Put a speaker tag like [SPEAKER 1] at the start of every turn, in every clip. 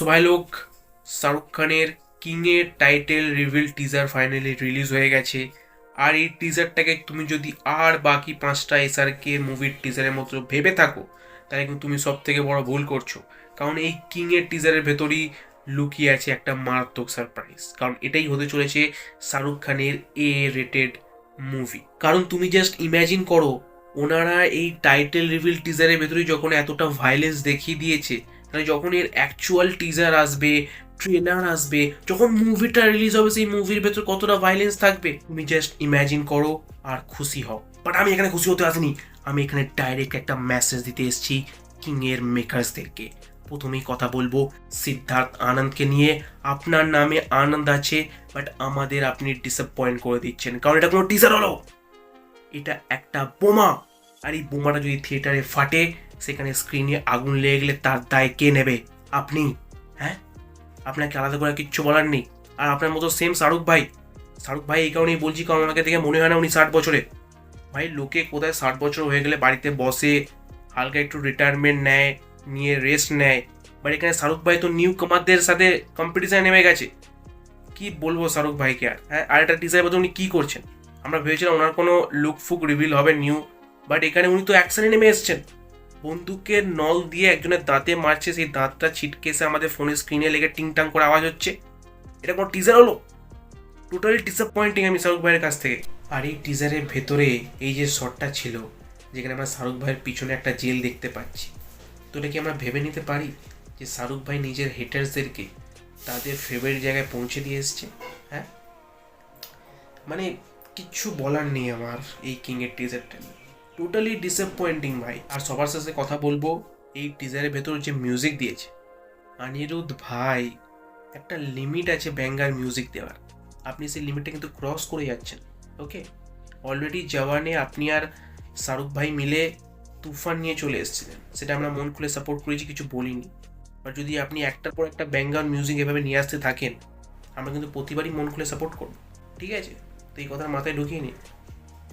[SPEAKER 1] So ভাই লোক, শাহরুখ খানের কিংয়ের title reveal teaser finally release হয়ে গেছে। আর এই টিজারটাকে তুমি যদি আর বাকি পাঁচটা এসআরকে মুভির টিজারের মতো ভেবে থাকো, তাহলে কিন্তু তুমি সব থেকে বড় ভুল করছ। কারণ এই কিংয়ের টিজারের ভেতরই লুকিয়ে আছে একটা মারাত্মক সারপ্রাইজ কারণ এটাই হতে চলেছে শাহরুখ খানের এ রেটেড মুভি কারণ তুমি জাস্ট ইম্যাজিন করো, ওনারা এই টাইটেল রিভিল টিজারের ভেতরেই যখন এতটা ভায়োলেন্স দেখিয়ে দিয়েছে তাহলে যখন এর অ্যাকচুয়াল টিজার আসবে ট্রেলার আসবে, যখন মুভিটা রিলিজ হবে, সেই মুভির ভেতর কতটা ভায়োলেন্স থাকবে, তুমি জাস্ট ইম্যাজিন করো আর খুশি হও। বাট আমি এখানে খুশি হতে আসিনি। আমি এখানে ডাইরেক্ট একটা মেসেজ দিতে এসেছি কিং এর মেকার্সদেরকে প্রথমেই কথা বলব সিদ্ধার্থ আনন্দকে নিয়ে। আপনার নামে আনন্দ আছে বাট আমাদের আপনি ডিসঅ্যাপয়েন্ট করে দিচ্ছেন। কারণ এটা কোনো টিজার হলো। এটা একটা বোমা। আর এই বোমাটা যদি থিয়েটারে ফাটে সেখানে স্ক্রিনে আগুন লেগে গেলে তার দায় কে নেবে? আপনি? হ্যাঁ? আপনাকে আলাদা করে কিচ্ছু বলার নেই। আর আপনার মতো সেম শাহরুখ ভাই। শাহরুখ ভাই এই কারণেই বলছি, কারণ ওনাকে দেখে মনে হয় না উনি ষাট বছরে। ভাই, লোকে কোথায় ষাট বছর হয়ে গেলে বাড়িতে বসে, হালকা একটু রিটায়ারমেন্ট নেয়, নিয়ে রেস্ট নেয়। বাট এখানে শাহরুখ ভাই তো নিউ কামারদের সাথে কম্পিটিশনে নেমে গেছে। কি বলব শাহরুখ ভাইকে আর? হ্যাঁ আর একটা টিজার মধ্যে উনি কী করছেন? আমরা ভেবেছিলাম ওনার কোনো লুক ফুক রিভিল হবে নিউ বাট এখানে উনি তো অ্যাকশনে নেমে এসছেন। বন্দুকের নল দিয়ে একজনের দাঁতে মারছে, সেই দাঁতটা ছিটকে এসে আমাদের ফোনের স্ক্রিনে লেগে টিং টাং করে আওয়াজ হচ্ছে। এটা কোনো টিজার হলো? টোটালি ডিসঅ্যাপয়েন্টিং আমি শাহরুখ ভাইয়ের কাছ থেকে। আর এই টিজারের ভেতরে এই যে শটটা ছিল, যেখানে আমরা শাহরুখ ভাইয়ের পিছনে একটা জেল দেখতে পাচ্ছি, তো এটা কি আমরা ভেবে নিতে পারি যে শাহরুখ ভাই নিজের হেটার্সদেরকে তাদের ফেভারিট জায়গায় পৌঁছে দিয়ে এসছে? হ্যাঁ? মানে কিচ্ছু বলার নেই আমার এই কিংয়ের টিজারটা নিয়ে। টোটালি ডিসঅ্যাপয়েন্টিং ভাই। আর সবার সাথে কথা বলব, এই টিজারের ভেতর যে মিউজিক দিয়েছে। অনিরুদ্ধ, ভাই, একটা লিমিট আছে ব্যাঙ্গার মিউজিক দেওয়ার। আপনি সেই লিমিটটা কিন্তু ক্রস করে যাচ্ছেন ওকে অলরেডি জওয়ানে আপনি আর শাহরুখ ভাই মিলে তুফান নিয়ে চলে এসেছিলেন। সেটা আমরা মন খুলে সাপোর্ট করেছি, কিছু বলিনি। বাট যদি আপনি একটার পর একটা ব্যাঙ্গার মিউজিক এভাবে নিয়ে আসতে থাকেন, আমরা কিন্তু প্রতিবারই মন খুলে সাপোর্ট করব, ঠিক আছে? তো এই কথার মাথায় ঢুকিয়ে নিন।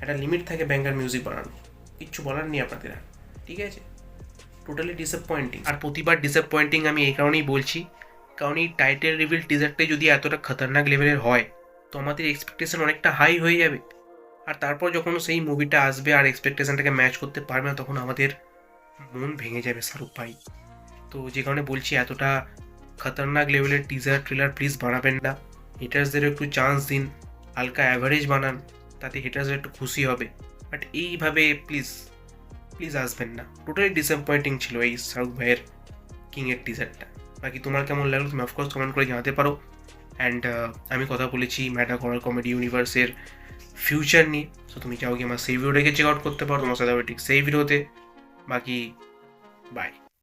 [SPEAKER 1] একটা লিমিট থাকে ব্যাঙ্গার মিউজিক বানানো কিচ্ছু বলার নেই আপনাদের আর, ঠিক আছে? টোটালি ডিসঅ্যাপয়েন্টিং আর প্রতিবার ডিসঅ্যাপয়েন্টিং আমি এই কারণেই বলছি, কারণ এই টাইটেল রিভিল টিজারটাই যদি এতটা খতরনাক লেভেলের হয়, তো আমাদের এক্সপেকটেশন অনেকটা হাই হয়ে যাবে। আর তারপর যখন সেই মুভিটা আসবে আর এক্সপেকটেশনটাকে ম্যাচ করতে পারবে না, তখন আমাদের মন ভেঙে যাবে শাহরুখ ভাই। তো যে কারণে বলছি, এতটা খতরনাক লেভেলের টিজার ট্রেলার প্লিজ বানাবেন না। হেটার্সদের একটু চান্স দিন, হালকা অ্যাভারেজ বানান, তাতে হেটার্সরা একটু খুশি হবে। বাট এইভাবে প্লিজ প্লিজ আসবেন না। টোটালি ডিসঅ্যাপয়েন্টিং ছিল এই শাহরুখ ভাইয়ের কিংয়ের টিজারটা বাকি তোমার কেমন লাগল তুমি অফকোর্স কমেন্ট করে জানাতে পারো। অ্যান্ড আমি কথা বলেছি ম্যাটা করার কমেডি ইউনিভার্সের ফিউচার নিয়ে। সো তুমি চাও কি আমার সেই ভিডিওটাকে চেক আউট করতে পারো, তোমার সাথে ঠিক সেই ভিডিওতে বাকি বাই